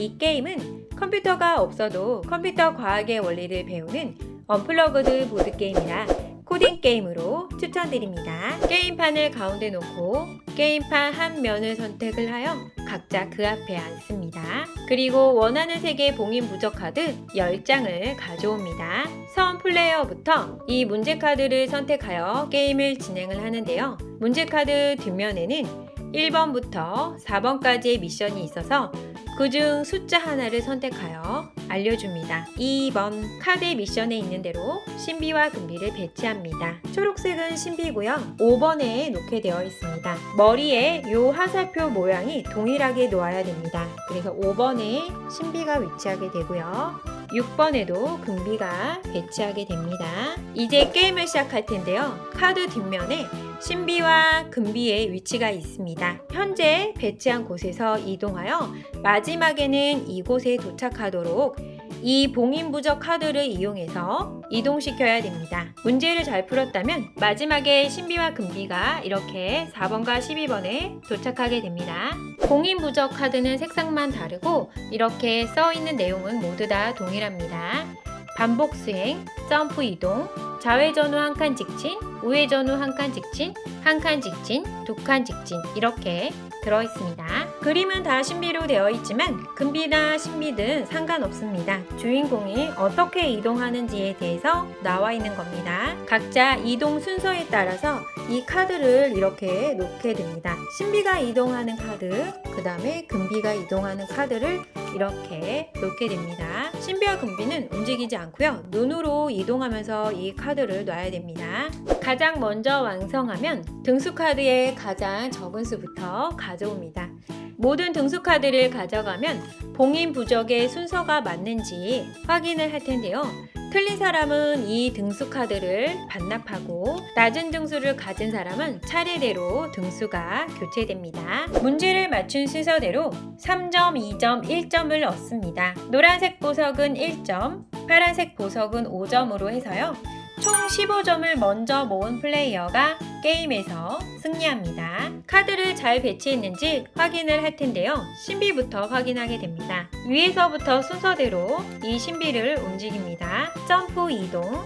이 게임은 컴퓨터가 없어도 컴퓨터 과학의 원리를 배우는 언플러그드 보드게임이라 코딩 게임으로 추천드립니다. 게임판을 가운데 놓고 게임판 한 면을 선택을 하여 각자 그 앞에 앉습니다. 그리고 원하는 색의 봉인 부적 카드 10장을 가져옵니다. 처음 플레이어부터 이 문제 카드를 선택하여 게임을 진행을 하는데요. 문제 카드 뒷면에는 1번부터 4번까지의 미션이 있어서 그중 숫자 하나를 선택하여 알려줍니다. 2번 카드 미션에 있는 대로 신비와 금비를 배치합니다. 초록색은 신비고요. 5번에 놓게 되어 있습니다. 머리에 요 화살표 모양이 동일하게 놓아야 됩니다. 그래서 5번에 신비가 위치하게 되고요. 6번에도 금비가 배치하게 됩니다. 이제 게임을 시작할 텐데요. 카드 뒷면에 신비와 금비의 위치가 있습니다. 현재 배치한 곳에서 이동하여 마지막에는 이곳에 도착하도록 이 봉인 부적 카드를 이용해서 이동시켜야 됩니다. 문제를 잘 풀었다면 마지막에 신비와 금비가 이렇게 4번과 12번에 도착하게 됩니다. 봉인 부적 카드는 색상만 다르고 이렇게 써 있는 내용은 모두 다 동일합니다. 반복 수행, 점프 이동, 좌회 전후 한 칸 직진, 우회 전후 한 칸 직진, 한 칸 직진, 두 칸 직진 이렇게 들어 있습니다. 그림은 다 신비로 되어 있지만 금비나 신비든 상관없습니다. 주인공이 어떻게 이동하는지에 대해서 나와 있는 겁니다. 각자 이동 순서에 따라서 이 카드를 이렇게 놓게 됩니다. 신비가 이동하는 카드, 그 다음에 금비가 이동하는 카드를 이렇게 놓게 됩니다. 신비와 금비는 움직이지 않고요. 눈으로 이동하면서 이 카드를 놔야 됩니다. 가장 먼저 완성하면 등수 카드의 가장 적은 수부터 가져옵니다. 모든 등수 카드를 가져가면 봉인 부적의 순서가 맞는지 확인을 할 텐데요. 틀린 사람은 이 등수 카드를 반납하고 낮은 등수를 가진 사람은 차례대로 등수가 교체됩니다. 문제를 맞춘 순서대로 3점, 2점, 1점을 얻습니다. 노란색 보석은 1점, 파란색 보석은 5점으로 해서요. 총 15점을 먼저 모은 플레이어가 게임에서 승리합니다. 카드를 잘 배치했는지 확인을 할 텐데요. 신비부터 확인하게 됩니다. 위에서부터 순서대로 이 신비를 움직입니다. 점프 이동,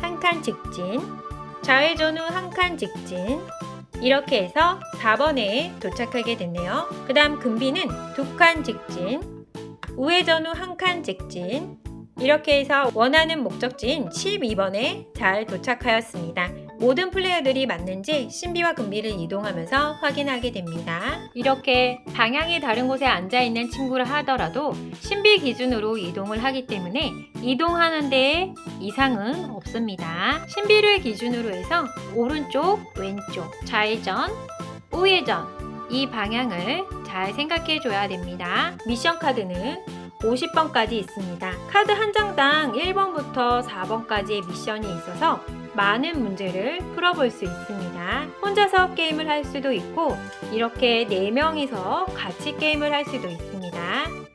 한 칸 직진, 좌회 전 후 한 칸 직진, 이렇게 해서 4번에 도착하게 됐네요. 그 다음 금비는 두 칸 직진, 우회 전 후 한 칸 직진, 이렇게 해서 원하는 목적지인 12번에 잘 도착하였습니다. 모든 플레이어들이 맞는지 신비와 금비를 이동하면서 확인하게 됩니다. 이렇게 방향이 다른 곳에 앉아 있는 친구를 하더라도 신비 기준으로 이동을 하기 때문에 이동하는 데 이상은 없습니다. 신비를 기준으로 해서 오른쪽, 왼쪽, 좌회전, 우회전 이 방향을 잘 생각해 줘야 됩니다. 미션 카드는 50번까지 있습니다. 카드 한 장당 1번부터 4번까지의 미션이 있어서 많은 문제를 풀어볼 수 있습니다. 혼자서 게임을 할 수도 있고 이렇게 4명이서 같이 게임을 할 수도 있습니다.